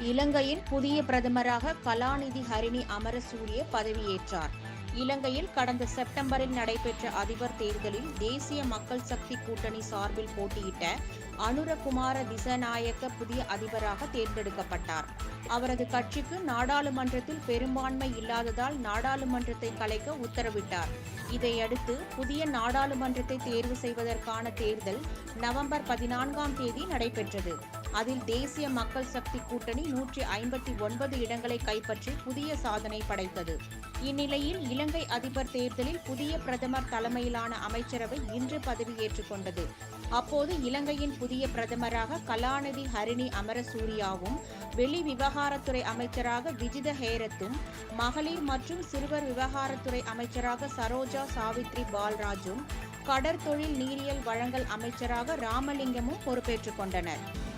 இலங்கையின் புதிய பிரதமராக கலாநிதி ஹரிணி அமரசூரிய பதவியேற்றார். இலங்கையில் கடந்த செப்டம்பரில் நடைபெற்ற அதிபர் தேர்தலில் தேசிய மக்கள் சக்தி கூட்டணி சார்பில் போட்டியிட்ட அனுரகுமார திசநாயக்க புதிய அதிபராக தேர்ந்தெடுக்கப்பட்டார். அவரது கட்சிக்கு நாடாளுமன்றத்தில் பெரும்பான்மை இல்லாததால் நாடாளுமன்றத்தை கலைக்க உத்தரவிட்டார். இதையடுத்து புதிய நாடாளுமன்றத்தை தேர்வு செய்வதற்கான தேர்தல் நவம்பர் பதினான்காம் தேதி நடைபெற்றது. அதில் தேசிய மக்கள் சக்தி கூட்டணி நூற்றி ஐம்பத்தி ஒன்பது இடங்களை கைப்பற்றி புதிய சாதனை படைத்தது. இந்நிலையில் இலங்கை அதிபர் தேர்தலில் புதிய பிரதமர் தலைமையிலான அமைச்சரவை இன்று பதவியேற்றுக் கொண்டது. அப்போது இலங்கையின் புதிய பிரதமராக கலாநிதி ஹரிணி அமரசூரியாவும் வெளி விவகாரத்துறை அமைச்சராக விஜித ஹேரத்தும் மகளிர் மற்றும் சிறுவர் விவகாரத்துறை அமைச்சராக சரோஜா சாவித்ரி பால்ராஜும் கடற்தொழில் நீரியல் வழங்கல் அமைச்சராக ராமலிங்கமும் பொறுப்பேற்றுக் கொண்டனர்.